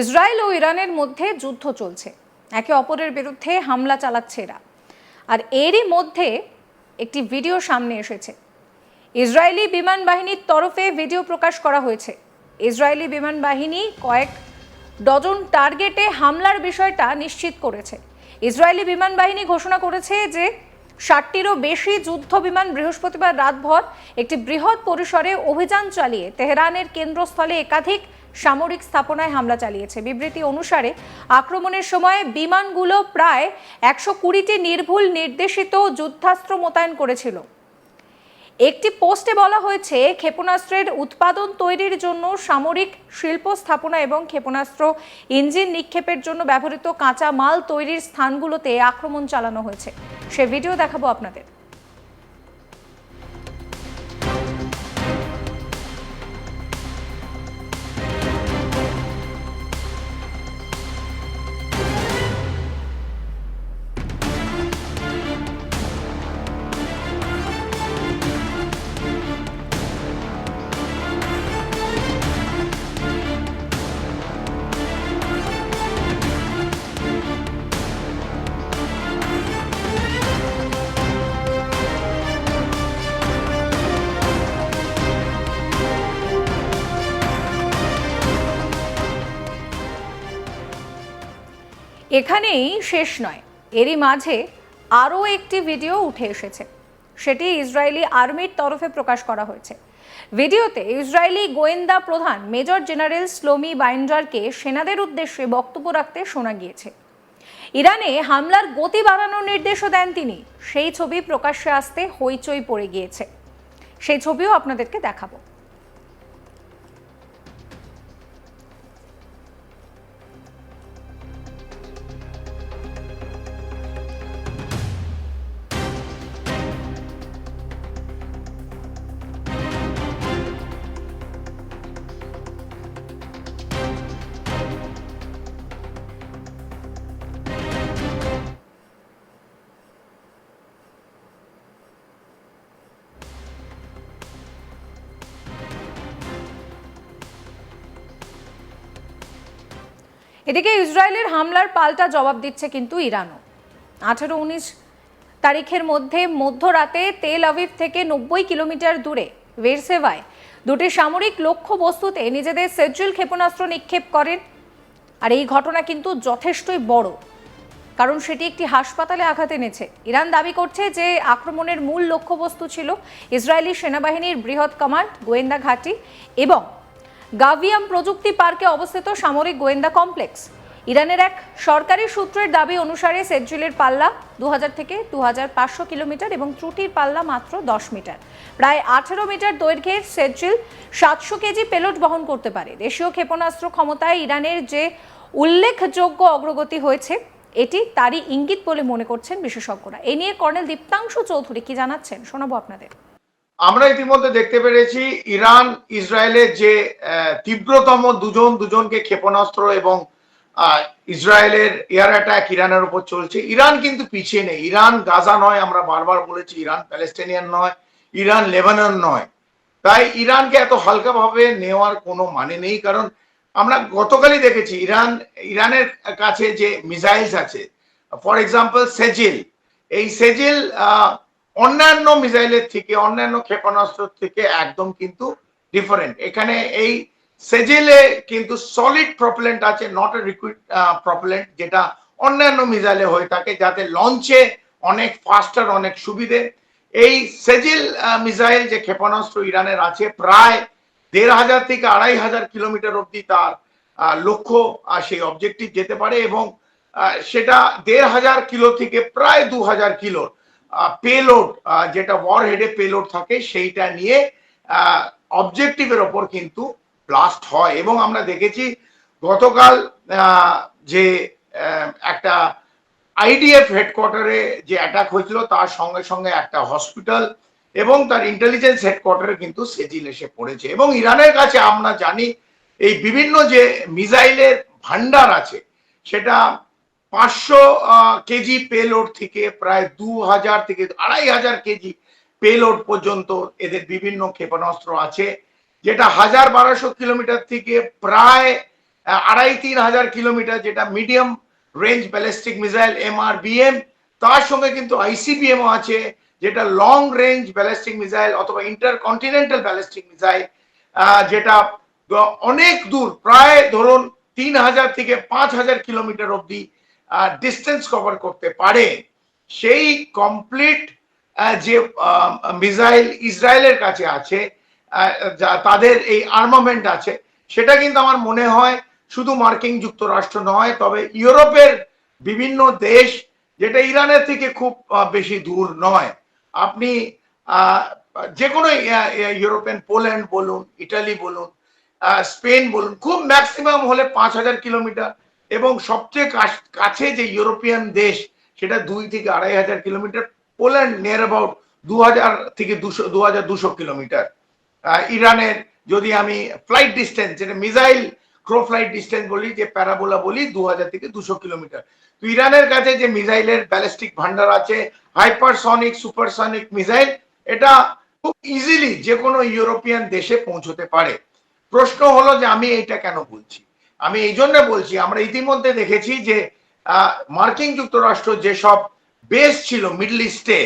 Israel ও ইরানের মধ্যে যুদ্ধ চলছে। একে অপরের বিরুদ্ধে হামলা চালাচ্ছে এরা। আর এরই মধ্যে একটি ভিডিও সামনে এসেছে। ইসরায়েলি বিমান বাহিনীর তরফে ভিডিও প্রকাশ করা হয়েছে। ইসরায়েলি বিমান বাহিনী কয়েক ডজন টার্গেটে হামলার বিষয়টা নিশ্চিত করেছে। ইসরায়েলি বিমান বাহিনী ঘোষণা করেছে যে ষাটটিরও বেশি যুদ্ধ বিমান বৃহস্পতিবার রাতভর একটি বৃহৎ পরিসরে অভিযান চালিয়ে তেহরানের কেন্দ্রস্থলে একাধিক সামরিক স্থাপনায় হামলা চালিয়েছে। বিবৃতি অনুসারে, আক্রমণের সময় বিমানগুলো প্রায় একশো কুড়িটি নির্ভুল নির্দেশিত যুদ্ধাস্ত্র মোতায়েন করেছিল। একটি পোস্টে বলা হয়েছে, ক্ষেপণাস্ত্রের উৎপাদন তৈরির জন্য সামরিক শিল্প স্থাপনা এবং ক্ষেপণাস্ত্র, ইঞ্জিন নিক্ষেপের জন্য ব্যবহৃত কাঁচা মাল তৈরির স্থানগুলোতে আক্রমণ চালানো হয়েছে। সে ভিডিও দেখাবো আপনাদের। এখানেই শেষ নয়। এরই মাঝে আরও একটি ভিডিও উঠে এসেছে। সেটি ইসরায়েলি আর্মির তরফে প্রকাশ করা হয়েছে। ভিডিওতে ইসরায়েলি গোয়েন্দা প্রধান মেজর জেনারেল স্লোমি বাইন্ডারকে সেনাদের উদ্দেশ্যে বক্তব্য রাখতে শোনা গিয়েছে। ইরানে হামলার গতি বাড়ানোর নির্দেশও দেন তিনি। সেই ছবি প্রকাশ্যে আসতে হইচই পড়ে গিয়েছে। সেই ছবিও আপনাদেরকে দেখাবো। এদিকে ইসরায়েলের হামলার পাল্টা জবাব দিচ্ছে কিন্তু ইরানও। আঠারো উনিশ তারিখের মধ্যে মধ্যরাতে তেল আভিভ থেকে নব্বই কিলোমিটার দূরে, ভেরসেভায় দুটি সামরিক লক্ষ্য বস্তুতে নিজেদের সেজুল ক্ষেপণাস্ত্র নিক্ষেপ করেন। আর এই ঘটনা কিন্তু যথেষ্টই বড়, কারণ সেটি একটি হাসপাতালে আঘাত এনেছে। ইরান দাবি করছে যে আক্রমণের মূল লক্ষ্যবস্তু ছিল ইসরায়েলি সেনাবাহিনীর বৃহৎ কমান্ড, গোয়েন্দা ঘাঁটি এবং গাভিয়াম প্রযুক্তি পার্কে অবস্থিত সামরিক গোয়েন্দা কমপ্লেক্স। ইরানের এক সরকারি সূত্রের দাবি অনুসারে সেজুলের পাল্লা দু হাজার থেকে দু হাজার পাঁচশো কিলোমিটার এবং ত্রুটির পাল্লা মাত্র দশ মিটার। প্রায় আঠেরো মিটার দৈর্ঘ্যের সেজুল সাতশো কেজি পেলোড বহন করতে পারে। দেশীয় ক্ষেপণাস্ত্র ক্ষমতায় ইরানের যে উল্লেখযোগ্য অগ্রগতি হয়েছে, এটি তারই ইঙ্গিত বলে মনে করছেন বিশেষজ্ঞরা। এ নিয়ে কর্নেল দীপ্তাংশু চৌধুরী কি জানাচ্ছেন শোনাবো আপনাদের। আমরা ইতিমধ্যে দেখতে পেরেছি ইরান ইসরায়েলের যে তীব্রতম দুজন দুজনকে ক্ষেপণাস্ত্র এবং ইসরায়েলের এয়ার অ্যাটাক ইরানের উপর চলছে। ইরান কিন্তু পিছিয়ে নেই। ইরান গাজা নয় আমরা বারবার বলেছি। ইরান প্যালেস্টাইনিয়ান নয় ইরান লেবানন নয়। তাই ইরানকে এত হালকাভাবে নেওয়ার কোনো মানে নেই কারণ আমরা গতকালই দেখেছি ইরান ইরানের কাছে যে মিসাইলস আছে ফর এক্সাম্পল সেজিল। এই সেজিল আহ, অন্যান্য মিসাইলের থেকে, অন্যান্য ক্ষেপণাস্ত্র থেকে একদম কিন্তু ডিফারেন্ট এখানে এই সেজেলে কিন্তু সলিড প্রপেলেন্ট আছে নট এ লিকুইড প্রপেলেন্ট যেটা অন্যান্য মিসাইলে হয়ে থাকে, যাতে লঞ্চে অনেক ফাস্টার অনেক সুবিধে। এই সেজিল মিসাইল যে ক্ষেপণাস্ত্র ইরানের আছে, প্রায় দেড় হাজার থেকে আড়াই হাজার কিলোমিটার অবধি তার লক্ষ্য সেই অবজেক্টিভ যেতে পারে এবং সেটা দেড় হাজার কিলো থেকে প্রায় দু হাজার কিলোর পেলোড যেটা ওয়ার হেডে পেলোড থাকে, সেইটা নিয়ে অবজেক্টিভের ওপর কিন্তু ব্লাস্ট হয়। এবং আমরা দেখেছি গতকাল যে একটা আইডিএফ হেডকোয়ার্টারে যে অ্যাটাক হয়েছিল, তার সঙ্গে সঙ্গে একটা হসপিটাল এবং তার ইন্টেলিজেন্স হেডকোয়ার্টারে কিন্তু সেজিল এসে পড়েছে। এবং ইরানের কাছে আমরা জানি, এই বিভিন্ন যে মিসাইলের ভান্ডার আছে, সেটা পাঁচশো কেজি পেলোড থেকে প্রায় দু হাজার থেকে আড়াই হাজার কেজি পেলোড পর্যন্ত এদের বিভিন্ন ক্ষেপণাস্ত্র আছে, যেটা হাজার বারোশো কিলোমিটার থেকে প্রায় আড়াই তিন হাজার কিলোমিটার, যেটা medium range ballistic missile MRBM তার সঙ্গে কিন্তু আইসিবিএমও আছে, যেটা লং রেঞ্জ ব্যালিস্টিক মিসাইল অথবা ইন্টার কন্টিনেন্টাল ব্যালিস্টিক মিসাইল যেটা, অনেক দূর, প্রায় ধরুন তিন হাজার থেকে পাঁচ হাজার কিলোমিটার অব্দি ডিস্টেন্স কভার করতে পারে। সেই কমপ্লিট যে মিসাইল ইসরায়েলের কাছে আছে তাদের এই আর্মামেন্ট আছে, সেটা কিন্তু আমার মনে হয় শুধু মার্কিন যুক্তরাষ্ট্র নয়, তবে ইউরোপের বিভিন্ন দেশ, যেটা ইরানের থেকে খুব বেশি দূর নয়। আপনি যে কোনো ইউরোপিয়ান, পোল্যান্ড বলুন, ইটালি বলুন স্পেন বলুন, খুব ম্যাক্সিমাম হলে পাঁচ হাজার কিলোমিটার এবং সবচেয়ে কাছ- যে ইউরোপিয়ান দেশ, সেটা দুই থেকে আড়াই হাজার কিলোমিটার, পোল্যান্ড নিয়ার অ্যাবাউট দু হাজার থেকে দুশো, দু হাজার দুশো কিলোমিটার। ইরানের যদি আমি ফ্লাইট ডিস্টেন্স যেটা মিসাইল ক্রো ফ্লাইট ডিস্টেন্স বলি, যে প্যারাবোলা বলি, দু হাজার থেকে দুশো কিলোমিটার। তো ইরানের কাছে যে মিসাইলের ব্যালিস্টিক ভান্ডার আছে হাইপারসনিক সুপারসনিক মিসাইল এটা খুব ইজিলি যে কোনো ইউরোপিয়ান দেশে পৌঁছতে পারে। প্রশ্ন হলো যে আমি এটা কেন বলছি? আমি এই জন্য বলছি, আমরা ইতিমধ্যে দেখেছি যে মার্কিন যুক্তরাষ্ট্র যেসব বেস ছিল মিডল ইস্টে,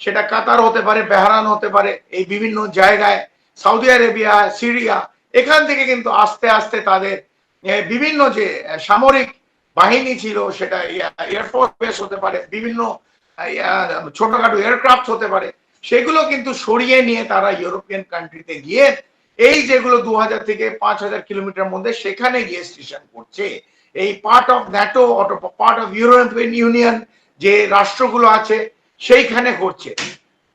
সেটা কাতার হতে পারে, বেহারান হতে পারে, এই বিভিন্ন জায়গায়, সৌদি আরেবিয়া, সিরিয়া, এখান থেকে কিন্তু আস্তে আস্তে তাদের বিভিন্ন যে সামরিক বাহিনী ছিল, সেটা এয়ারফোর্স বেস হতে পারে, বিভিন্ন ছোটখাটো এয়ারক্রাফট হতে পারে, সেগুলো কিন্তু সরিয়ে নিয়ে তারা ইউরোপিয়ান কান্ট্রিতে গিয়ে এই যেগুলো দু হাজার থেকে পাঁচ হাজার কিলোমিটার মধ্যে সেখানে গিয়ে স্টেশন করছে, এই part of NATO part of European Union যে রাষ্ট্রগুলো আছে, সেইখানে করছে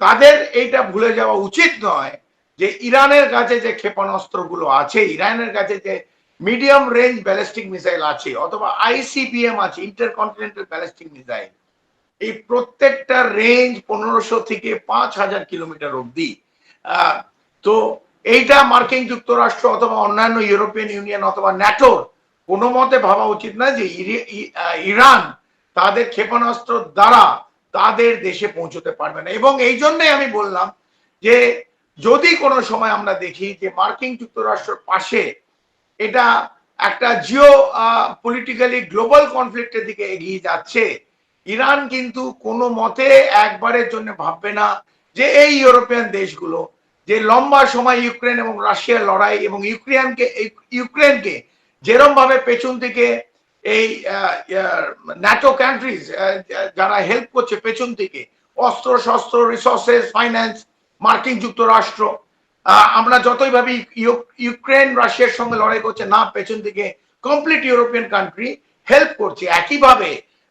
তাদের এইটা ভুলে যাওয়া উচিত নয় যে ইরানের কাছে যে ক্ষেপণাস্ত্রগুলো আছে, ইরানের কাছে যে মিডিয়াম রেঞ্জ ব্যালিস্টিক মিসাইল আছে, অথবা আইসিবিএম আছে ইন্টারকন্টিনেন্টাল ব্যালিস্টিক মিসাইল এই প্রত্যেকটা রেঞ্জ পনেরোশো থেকে পাঁচ হাজার কিলোমিটার অব্দি তো এইটা মার্কিন যুক্তরাষ্ট্র অথবা অন্যান্য ইউরোপিয়ান ইউনিয়ন অথবা ন্যাটোর কোনো মতে ভাবা উচিত না যে ইরি- ইরান তাদের ক্ষেপণাস্ত্র দ্বারা তাদের দেশে পৌঁছতে পারবে না। এবং এই জন্যই আমি বললাম যে যদি কোনো সময় আমরা দেখি যে মার্কিন যুক্তরাষ্ট্রের পাশে এটা একটা জিও পলিটিক্যালি গ্লোবাল কনফ্লিক্টের দিকে এগিয়ে যাচ্ছে, ইরান কিন্তু কোনো মতে একবারের জন্য ভাববে না যে এই ইউরোপিয়ান দেশগুলো যে লম্বা সময় ইউক্রেন এবং রাশিয়ার লড়াই এবং ইউক্রেনকে ইউক্রেনকে যেরম ভাবে পেছন থেকে এই ন্যাটো কান্ট্রিজ যারা হেল্প করছে পেছন থেকে, অস্ত্র, শস্ত্র রিসোর্সেস ফাইন্যান্স মার্কিন যুক্তরাষ্ট্র আমরা যতই ভাবি ইউক্রেন, রাশিয়ার সঙ্গে লড়াই করছে, না, পেছন থেকে কমপ্লিট ইউরোপিয়ান কান্ট্রি হেল্প করছে। একইভাবে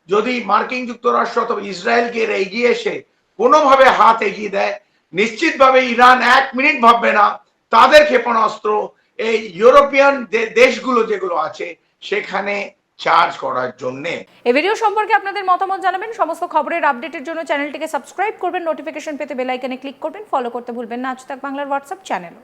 যদি মার্কিন যুক্তরাষ্ট্র অথবা ইসরায়েলকে এগিয়ে এসে কোনোভাবে হাত এগিয়ে দেয় নিশ্চিতভাবে ইরান এক মিনিট ভাববে না। তাদের ক্ষেপণাস্ত্র, এই ইউরোপিয়ান দেশগুলো যেগুলো আছে, সেখানে চার্জ করার জন্য। এই ভিডিও সম্পর্কে আপনাদের মতামত জানাবেন। সমস্ত খবরের আপডেটের জন্য চ্যানেলটিকে সাবস্ক্রাইব করবেন। নোটিফিকেশন পেতে বেল আইকনে ক্লিক করবেন। ফলো করতে ভুলবেন না। আজ তাক বাংলার হোয়াটসঅ্যাপ চ্যানেল